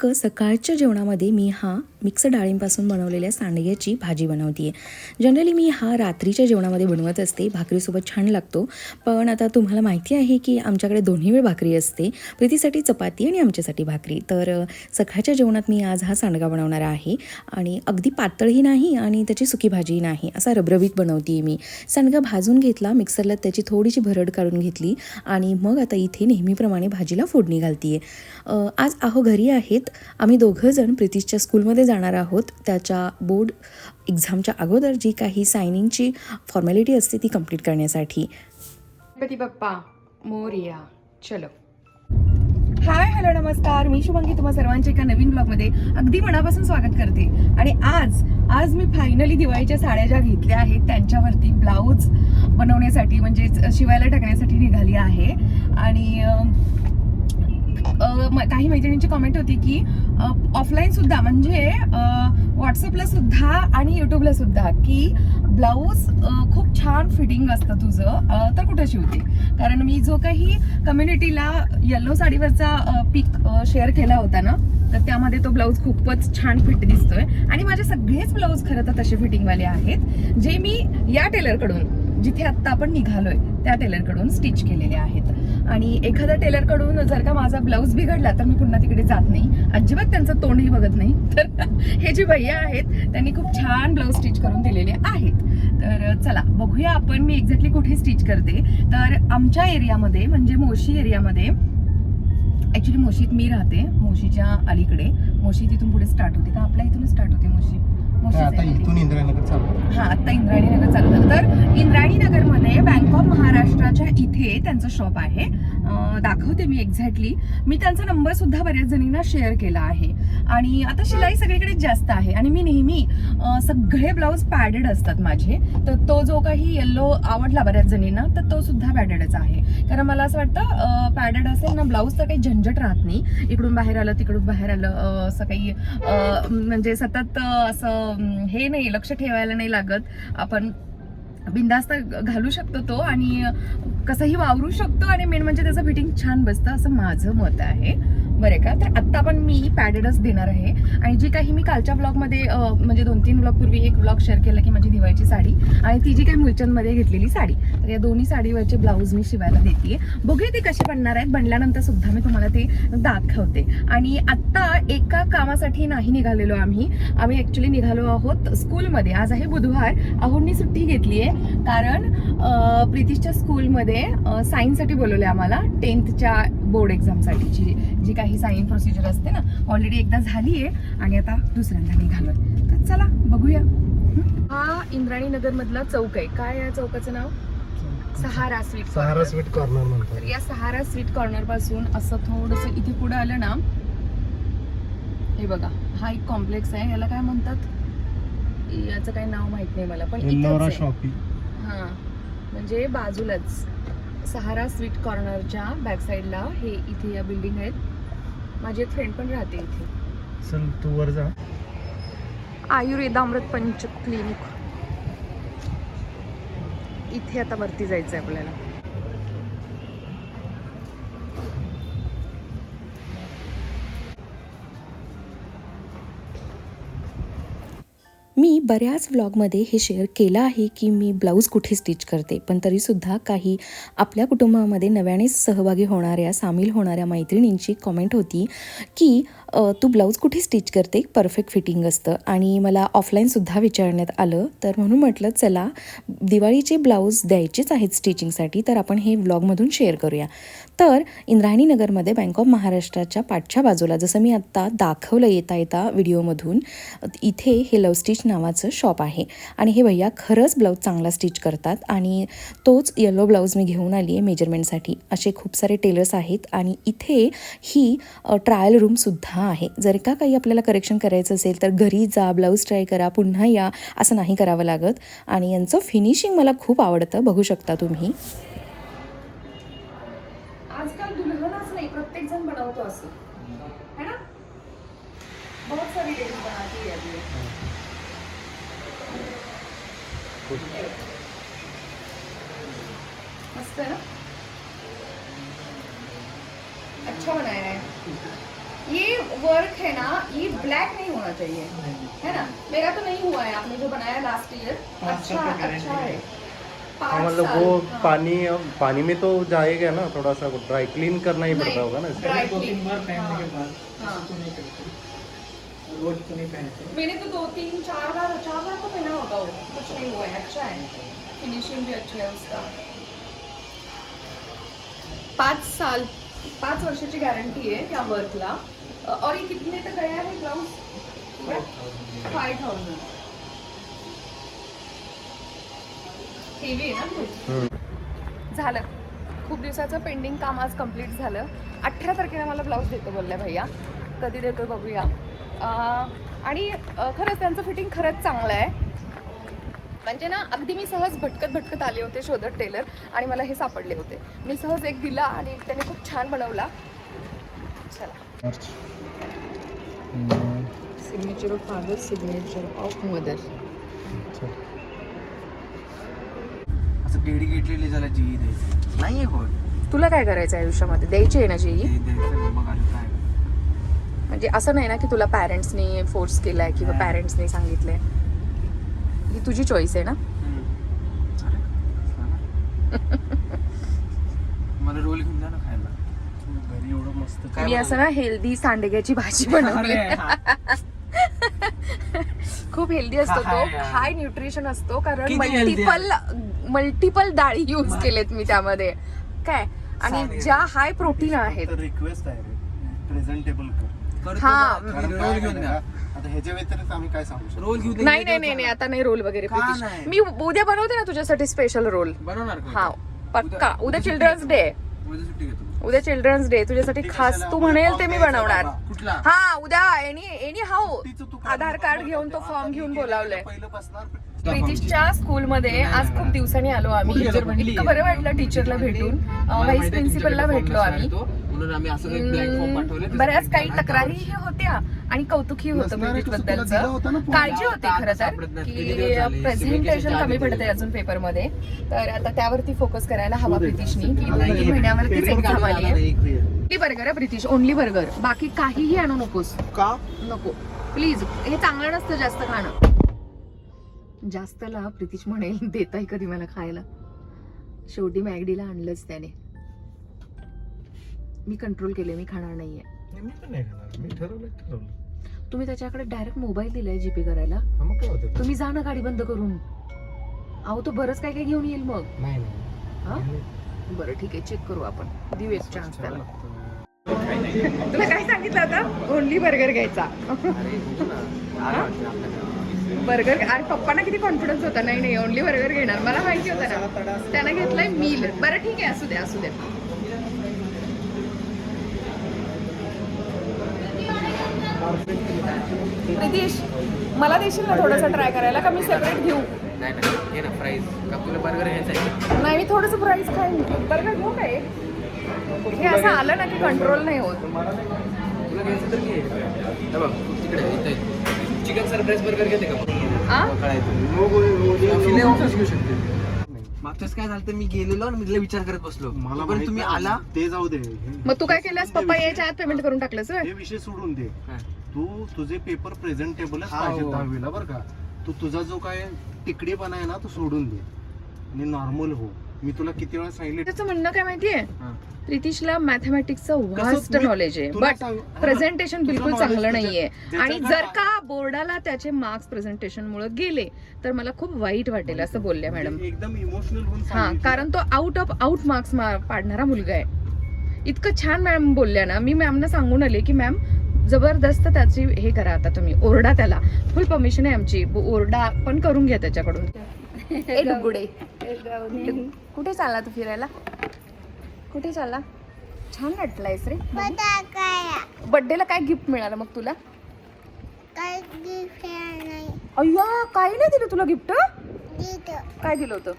चक्क सकाळच्या जेवणामध्ये मी हा मिक्स डाळींपासून बनवलेल्या सांडग्याची भाजी बनवते आहे जनरली मी हा रात्रीच्या जेवणामध्ये बनवत असते. भाकरीसोबत छान लागतो. पण आता तुम्हाला माहिती आहे की आमच्याकडे दोन्ही वेळ भाकरी असते. प्रीतीसाठी चपाती आणि आमच्यासाठी भाकरी. तर सकाळच्या जेवणात मी आज हा सांडगा बनवणार आहे. आणि अगदी पातळही नाही आणि त्याची सुकी भाजीही नाही. असा रबरबीत बनवते मी. सांडगा भाजून घेतला. मिक्सरला त्याची थोडीशी भरड काढून घेतली. आणि मग आता इथे नेहमीप्रमाणे भाजीला फोडणी घालते आज आहो घरी आम्ही दोघं जण प्रितीशच्या स्कूलमध्ये जाणार आहोत. त्याच्या बोर्ड एक्झामच्या अगोदर जी काही सायनिंगची फॉर्मॅलिटी असते ती कंप्लीट करण्यासाठी. गणपती बाप्पा मोरिया चलो. हाय हॅलो नमस्कार. मी शुभांगी तुम्हा सर्वांच्या एका नवीन ब्लॉगमध्ये अगदी मनापासून स्वागत करते. आणि आज आज मी फायनली दिवाळीच्या साड्या ज्या घेतल्या आहेत त्यांच्यावरती ब्लाऊज बनवण्यासाठी म्हणजे शिवायला टाकण्यासाठी निघाली आहे. आणि काही मैत्रिणींची कमेंट होती की ऑफलाईन सुद्धा म्हणजे व्हॉट्सअपला सुद्धा आणि युट्यूबला सुद्धा की ब्लाऊज खूप छान फिटिंग असतं तुझं. तर कुठं शिवते कारण मी जो काही कम्युनिटीला येल्लो साडीवरचा पिक शेअर केला होता ना तर त्यामध्ये तो ब्लाऊज खूपच छान फिट दिसतोय. आणि माझे सगळेच ब्लाऊज खरं तर तसे फिटिंगवाले आहेत जे मी या टेलरकडून जिथे आत्ता आपण निघालोय त्या टेलरकडून स्टिच केलेले आहेत. आणि एखाद्या टेलरकडून जर का माझा ब्लाऊज बिघडला तर मी पुन्हा तिकडे जात नाही. अजिबात त्यांचं तोंडही बघत नाही. तर हे जे भैया आहेत त्यांनी खूप छान ब्लाऊज स्टिच करून दिलेले आहेत. तर चला बघूया आपण मी एक्झॅक्टली कुठे स्टिच करते. तर आमच्या एरियामध्ये म्हणजे मोशी एरियामध्ये ॲक्च्युली मोशीत मी राहते मोशीच्या अलीकडे. मोशी तिथून पुढे स्टार्ट होते. का? आपल्या इथून स्टार्ट होते मोशी. आता. इथून इंद्रानगर चालू. हा आता इंद्रायणी नगर चालू झालं तर इंद्रायणी नगरमध्ये बँक ऑफ महाराष्ट्राच्या इथे त्यांचं शॉप आहे दाखवते मी एक्झॅक्टली मी त्यांचा नंबर सुद्धा बऱ्याच जणींना शेअर केला आहे आणि आता शिलाई सगळीकडे जास्त आहे. आणि मी नेहमी सगळे ब्लाऊज पॅडेड असतात माझे. तर तो जो काही येल्लो आवडला बऱ्याच जणींना तर तो सुद्धा पॅडेडच आहे. कारण मला असं वाटतं पॅडेड असेल ना ब्लाऊज तर काही झंझट राहत नाही. इकडून बाहेर आलं तिकडून बाहेर आलं असं काही म्हणजे सतत असं हे नाही लक्ष ठेवायला नाही लागत. आपण बिंदास्त घालू शकतो तो आणि कसंही वावरू शकतो आणि मेन म्हणजे त्याचं फिटिंग छान बसतं असं माझं मत आहे. बरे का? तर आत्ता पण मी पॅडेडच देणार आहे. आणि जी काही मी कालच्या ब्लॉगमध्ये म्हणजे दोन तीन ब्लॉगपूर्वी एक ब्लॉग शेअर केला की माझी दिवाळीची साडी आणि ती जी काही मुलचंदमध्ये घेतलेली साडी. तर या दोन्ही साडीवरचे ब्लाऊज मी शिवायला देते बघूया ते कसे बनणार आहेत. बनल्यानंतर सुद्धा मी तुम्हाला ते दाखवते आणि आत्ता एका कामासाठी नाही निघालेलो आम्ही. आम्ही ॲक्च्युली निघालो आहोत स्कूलमध्ये आज आहे बुधवार. अहोंनी सुट्टी घेतली आहे कारण प्रितीशच्या स्कूलमध्ये सायन्ससाठी बोलवले आम्हाला टेन्थच्या बोर्ड एक्झामसाठीची जी काही साईन प्रोसिजर असते ना ऑलरेडी एकदा झाली आहे आणि आता दुसऱ्यांदा निघालोय. तर चला बघूया. हा इंद्राणी नगर मधला चौक आहे. काय या चौकाचं नाव? Sahara sweet Sahara sweet corner तर म्हणतात या सहारा स्वीट कॉर्नरपासून असं थोडस इथे पुढे आलं ना हे बघा हा एक कॉम्प्लेक्स आहे. याला काय म्हणतात? याचं काही नाव माहीत नाही मला पण इथेच एल्लोरा आहे. शॉपी हा म्हणजे बाजूलाच सहारा स्वीट कॉर्नरच्या बॅक साईडला हे इथे या बिल्डिंग आहेत. माझी एक फ्रेंड पण राहते इथे. चल तू वर जा. आयुर्वेदामृत पंच क्लिनिक इथे आता वरती जायचं आहे आपल्याला. मी बऱ्याच व्लॉगमध्ये हे शेअर केलं आहे की मी ब्लाऊज कुठे स्टिच करते. पण तरीसुद्धा काही आपल्या कुटुंबामध्ये नव्याने सहभागी होणाऱ्या सामील होणाऱ्या मैत्रिणींची कॉमेंट होती की तू ब्लाऊज कुठे स्टिच करते? परफेक्ट फिटिंग असतं. आणि मला ऑफलाईनसुद्धा विचारण्यात आलं. तर म्हणून म्हटलं चला दिवाळीचे ब्लाऊज द्यायचेच आहेत स्टिचिंगसाठी तर आपण हे व्लॉगमधून शेअर करूया. तर इंद्रायणी नगरमध्ये बँक ऑफ महाराष्ट्राच्या पाठच्या बाजूला जसं मी आत्ता दाखवलं येता येता व्हिडिओमधून इथे हे लव स्टिच नावाचं शॉप आहे. आणि हे भैया खरंच ब्लाऊज चांगला स्टिच करतात. आणि तोच येलो ब्लाऊज मी घेऊन आली आहे मेजरमेंटसाठी असे खूप सारे टेलर्स आहेत. आणि इथे ही ट्रायल रूमसुद्धा आहे. जर का काही आपल्याला करेक्शन करायचं असेल तर घरी जा ब्लाऊज ट्राय करा पुन्हा या असं नाही करावं लागत. आणि यांचं फिनिशिंग मला खूप आवडतं बघू शकता तुम्ही. आजकाल दुल्हनच नाही प्रत्येक जण बनवतो असं. है ना? बहुत सारी लेडीज बनाती है अभी मस्त है ना? अच्छा बनाया है ये वर्क है ना ये ब्लैक नहीं होना चाहिए है ना? मेरा तो नहीं हुआ है आपने जो बनाया लास्ट ईयर अच्छा अच्छा है। हाँ। मतलब वो हाँ। पानी पानी में तो जाएगा ना थोड़ा सा ड्राई क्लीन करना ही पड़ता होगा ना इसको। दो तीन बार पहनने हाँ, के बाद हाँ। तो नहीं करते। रोज तो नहीं पहनते। मैंने तो दो तीन चार बार चार बार तो पहना होगा वो कुछ नहीं हुआ है अच्छा है। फिनिशिंग भी अच्छा है उसका। पाच साल पाच वर्षाची गॅरंटी आहे या वर्कला और ये कितने तक गया है ब्लाउज फाइव थाउजंड हेवी आहे ना. झालं. खूप दिवसाचं पेंडिंग काम आज कंप्लीट झालं. अठरा तारखेला मला ब्लाऊज देतो बोलल्या भैया. कधी देतो बघूया. आणि खरंच त्यांचं फिटिंग खरंच चांगलं आहे. म्हणजे ना अगदी मी सहज भटकत भटकत आले होते शोधत टेलर आणि मला हे सापडले होते. मी सहज एक दिला आणि त्याने खूप छान बनवला. चला. Signature of father signature of mother असं डेडिकेटली त्याला जीई द्यायचं नाही होत तुला काय करायचं आहे आयुष्यामध्ये? द्यायची आहे ना जी? म्हणजे असं नाही ना की तुला पॅरेंट्सनी फोर्स केलाय किंवा नाही. पॅरेंट्सनी सांगितलंय. ही तुझी चॉईस आहे ना चालेल. चला. मला रोल घेऊन जा ना खायला घरी एवढं मस्त काय मी असं ना हेल्दी सांडग्याची भाजी बनवली. खूप हेल्दी असतो तो. हाय न्यूट्रिशन असतो कारण मल्टिपल मल्टिपल डाळी यूज केलेत मी त्यामध्ये. काय? आणि. ज्या हाय प्रोटीन आहेत. रिक्वेस्ट आहे प्रेझेंटेबल कर. करतो हा. नाही नाही नाही नाही, आता नाही रोल वगैरे? मी उद्या बनवते ना तुझ्यासाठी स्पेशल रोल बनवणार का? हा पक्का. उद्या- उद्या सुट्टी चिल्ड्रन्स घेतो. डे उद्या चिल्ड्रन्स डे तुझ्यासाठी खास? तू म्हणेल ते मी बनवणार. हा उद्या any anyhow Aadhaar card. घेऊन तो फॉर्म घेऊन बोलावलंय. पहिलं बसणार. ब्रिटिशच्या स्कूलमध्ये आज खूप नाही. दिवसांनी आलो आम्ही. इतकं बरं वाटलं टीचरला भेटून. व्हाईस प्रिन्सिपलला भेटलो आम्ही. म्हणून आम्ही असं पाठवले हम्म, बऱ्याच काही तक्रारीही होत्या आणि कौतुकही होतं आहे, ब्रिटिश बद्दलचं form. काळजी होती खरं तर की? प्रेझेंटेशन कमी पडते आधी अजून पेपरमध्ये तर आता त्यावरती फोकस करायला हवा. ब्रिटिशनी की दोन महिन्यावरतीच एक्झाम काढून आली आहे बर्गर आहे ब्रिटिश ओनली बर्गर बाकी काहीही आणू नकोस. का? नको. प्लीज हे चांगलं नसतं जास्त खाणं. जास्तला प्रितीश म्हणेल देताय कधी मला खायला. शेवटी मॅगडीला आणलंच त्याने. मी कंट्रोल केले मी खाणार नाहीये. नाही, मी पण नाही खाणार. मी ठरवलं ठरवलं तुम्ही त्याच्याकडे डायरेक्ट मोबाईल दिलाय जीपे करायला. हा, मग काय होतं तुम्ही जा ना गाडी बंद करून. अहो तो बरंच काय काय घेऊन येईल मग. नाही हा? नाही बरं ठीक आहे. चेक करू आपण. देऊ एक चान्स त्याला. तुला काय सांगितलं आता ओनली बर्गर घ्यायचा. बर्गर अरे पप्पांना किती कॉन्फिडन्स होता? नाही नाही. ओनली बर्गर घेणार. मला माहिती होतं ना. त्यानं घेतलंय मील बरं ठीक आहे. असू दे असू दे. नितीश मला देशील ना थोडंसं ट्राय करायला का मी सेपरेट घेऊ? नाही नाही घे ना फ्राईज का तुला बर्गर घ्यायचा आहे? नाही मी थोडंसं प्राईस खाईन. बर्गर घेऊ काय? हे असं आलं ना की कंट्रोल नाही होत. तुला घ्यायचं तर घे. हे बघ तिकडे चिकन सरप्राईज बर्गर घेते का? आ? फिले ऑफिस घेऊ शकते. मागच्याच काय झालं मी गेलेलो आणि मी तिला विचार करत बसलो मला पण माहीत तुम्ही नाही. आला ते जाऊ दे मग तू काय केलंस पप्पा. यायच्या आत पेमेंट करून टाकलंस होय? हे विषय सोडून दे हा. तू तुझे पेपर प्रेझेंटेबलच हा, पाहिजे हो. दहावीला बरं का तू तुझा जो काय तिकडेपणा आहे ना तो सोडून दे आणि नॉर्मल हो मी तुला किती वेळा सांगितले? त्याचं म्हणणं काय माहितीये? हा. प्रितिशला मॅथमॅटिक्सचं व्हास्ट मी- नॉलेज आहे. तुला बट सांग- हा. प्रेझेंटेशन बिलकुल knowledge चांगलं तुझ्या- नाहीये. आणि जर का बोर्डाला त्याचे मार्क्स प्रेझेंटेशन मुळे गेले तर मला खूप वाईट वाटेल असं बोलल्या मॅडम. म्हणजे एकदम इमोशनल होऊन हा सांगितलं. कारण तो आउट ऑफ आउट मार्क्स पाडणारा मुलगा आहे. इतकं छान मॅम बोलल्या ना. मी मॅमना सांगून आले की मॅम जबरदस्त त्याची हे करा आता तुम्ही. ओरडा त्याला. फुल परमिशन आहे आमची. ब- ओरडा पण करून घ्या त्याच्याकडून. ए डुगुडे कुठे चालला तू फिरायला? कुठे चालला? छान नटलायस रे. बर्थडेला काय गिफ्ट मिळालं मग तुला? अय्या काही नाही दिलं तुला गिफ्ट काय दिलं होतं?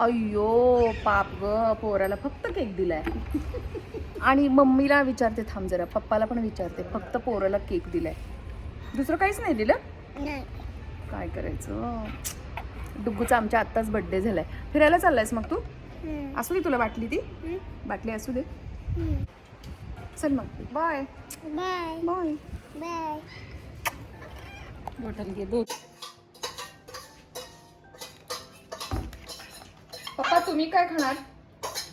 अय्यो पाप ग. पोराला फक्त केक दिलाय. आणि मम्मीला विचारते थांब जरा. पप्पाला पण विचारते. फक्त पोराला केक दिलाय. दुसरं काहीच नाही दिलं? काय करायचं? डुग्गूचा आमच्या आत्ताच बर्थडे झालाय. फिरायला चाललायस मग तू? असू दे तुला बाटली ती. बाटली असू दे. चल मग. Bye bye bye bye bottle घे दूध पप्पा तुम्ही काय खाणार?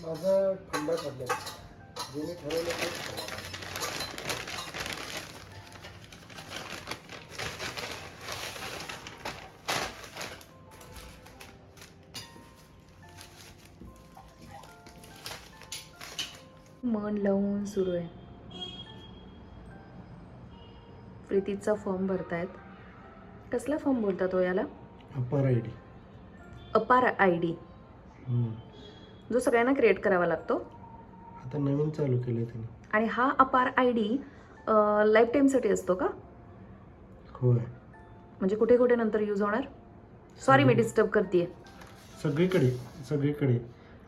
माझं थंड पडलं जे मी ठरवलं मन लावून सुरू आहे. प्रीतीचा फॉर्म भरतायत. कसला फॉर्म बोलतात तो याला? APAAR I D. APAAR I D. जो सगळ्यांना क्रिएट करावा लागतो. आता नवीन चालू केलं त्यांनी. आणि हा अपार आय डी लाईफ टाईमसाठी असतो का? होय. म्हणजे कुठे कुठे नंतर यूज होणार? सॉरी मी डिस्टर्ब करते सगळीकडे सगळीकडे.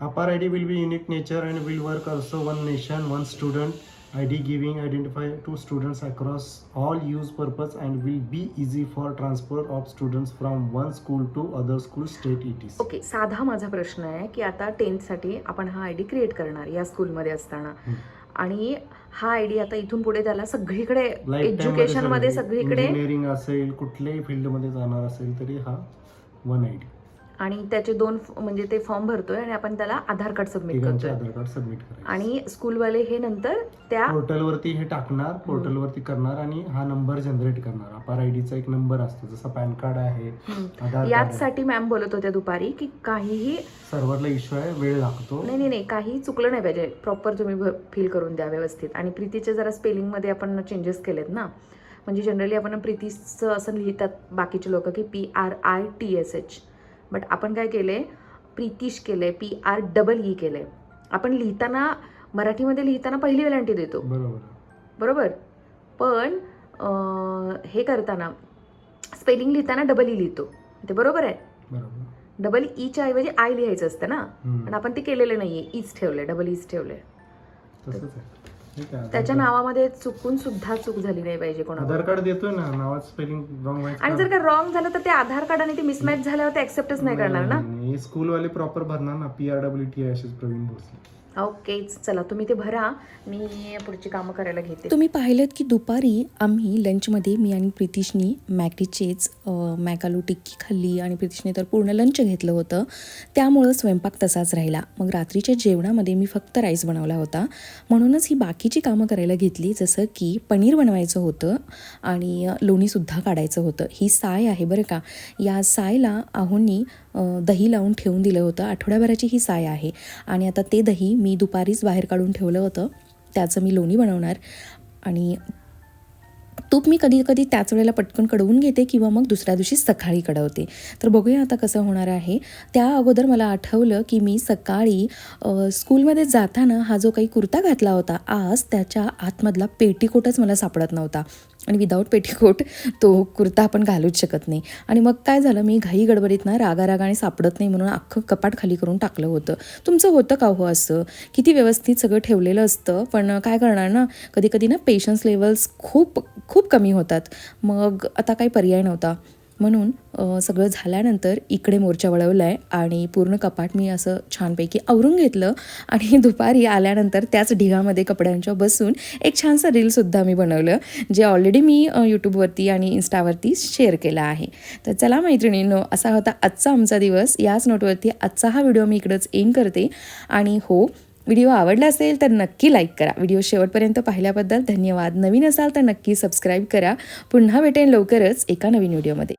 Will be unique nature and will work also one nation one student I D giving identify to students across all use purpose and will be easy for transfer of students from one school to other school state it is okay साधा माझा प्रश्न आहे की आता टेन्थसाठी आपण हा I D create करणार या स्कूलमध्ये असताना. आणि हा आय डी आता इथून पुढे त्याला सगळीकडे एज्युकेशनमध्ये सगळीकडे इंजिनिअरिंग असेल कुठल्याही फील्डमध्ये जाणार असेल तरी हा वन आय डी आणि त्याचे दोन म्हणजे ते फॉर्म भरतोय आणि आपण त्याला आधार कार्ड सबमिट करतोय. आधार कार्ड सबमिट करायचे. आणि स्कूलवाले हे नंतर त्या पोर्टलवरती हे टाकणार पोर्टलवरती करणार आणि हा नंबर जनरेट करणार. अपार आय डीचा एक नंबर असतो जसं पॅन कार्ड आहे. आधार याचसाठी मॅम बोलत होत्या दुपारी की काहीही सर्व्हरला इश्यू आहे वेळ लागतो. नाही नाही नाही काही चुकलं नाही पाहिजे. प्रॉपर तुम्ही फील करून द्या व्यवस्थित. आणि प्रीतीचे जरा स्पेलिंगमध्ये आपण चेंजेस केलेत ना. म्हणजे जनरली आपण प्रीतीचं असं लिहितात बाकीचे लोक की P R I T S H but आपण काय केले? प्रीतिश केले पी आर डबल ई केले. आपण लिहिताना मराठीमध्ये लिहिताना पहिली वेलांटी देतो. बरोबर. बरोबर? पण हे करताना स्पेलिंग लिहिताना डबल ई लिहितो. ते बरोबर आहे? डबल ईच्या ऐवजी आय लिहायचं असतं ना. पण आपण ते केलेलं नाहीये. ईच ठेवलंय डबल ईच ठेवलंय. त्याच्या नावामध्ये चुकून सुद्धा चूक झाली नाही पाहिजे कोणाला आधार कार्ड देतोय ना नावात स्पेलिंग रॉंग आणि जर का रॉंग झालं तर ते आधार कार्ड आणि ते मिसमॅच झाल्यावर ते ऍक्सेप्टच नाही करणार ना? हे स्कूलवाले प्रॉपर भरणार ना पी आर डब्ल्यू टी असेच प्रवीण भोसले. ओकेच चला तुम्ही ते भरा. मी पुढची कामं करायला घेते. तुम्ही पाहिलं की दुपारी आम्ही लंचमध्ये मी आणि प्रितिशनी मॅकीचेच मॅकालू टिक्की खाल्ली आणि प्रितिशने तर पूर्ण लंच घेतलं होतं. त्यामुळं स्वयंपाक तसाच राहिला. मग रात्रीच्या जेवणामध्ये मी फक्त राईस बनवला होता. म्हणूनच ही बाकीची कामं करायला घेतली जसं की पनीर बनवायचं होतं आणि लोणीसुद्धा काढायचं होतं. ही साय आहे बरं का. या सायला आहोंनी दही लावून ठेवून दिलं होतं. आठवड्याभराची ही साय आहे. आणि आता ते दही मी मी दुपारीच बाहेर काढून ठेवलं होतं. त्याचं मी लोणी बनवणार. आणि तूप मी कधी कधी त्याच वेळेला पटकन कडवून घेते किंवा मग दुसऱ्या दिवशी सकाळी कडवते. तर बघूया आता कसं होणार आहे. त्या अगोदर मला आठवलं की मी सकाळी स्कूलमध्ये जाताना हा जो काही कुर्ता घातला होता आज त्याच्या आतमधला पेटीकोटच मला सापडत नव्हता. आणि विदाऊट पेटीकोट तो कुर्ता आपण घालूच शकत नाही. आणि मग काय झालं मी घाई गडबडीत ना रागा रागाने सापडत नाही म्हणून अख्खं कपाट खाली करून टाकलं होतं. तुमचं होतं का हो असं? किती व्यवस्थित सगळं ठेवलेलं असतं पण काय करणार ना? कधी कधी ना पेशन्स लेवल्स खूप खूप कमी होतात. मग आता काही पर्याय नव्हता. म्हणून सगळं झाल्यानंतर इकडे मोर्चा वळवला आहे आणि पूर्ण कपाट मी असं छानपैकी आवरून घेतलं आणि दुपारी आल्यानंतर त्याच ढिगामध्ये कपड्यांच्या बसून एक छानसं रीलसुद्धा मी बनवलं जे ऑलरेडी मी यूट्यूबवरती आणि इन्स्टावरती शेअर केलं आहे. तर चला मैत्रिणींनो असा होता आजचा आमचा दिवस. याच नोटवरती आजचा हा व्हिडिओ मी इकडंच एन करते. आणि हो व्हिडिओ आवडला असेल तर नक्की लाईक करा. व्हिडिओ शेवटपर्यंत पाहिल्याबद्दल धन्यवाद. नवीन असाल तर नक्की सबस्क्राईब करा. पुन्हा भेटेन लवकरच एका नवीन व्हिडिओमध्ये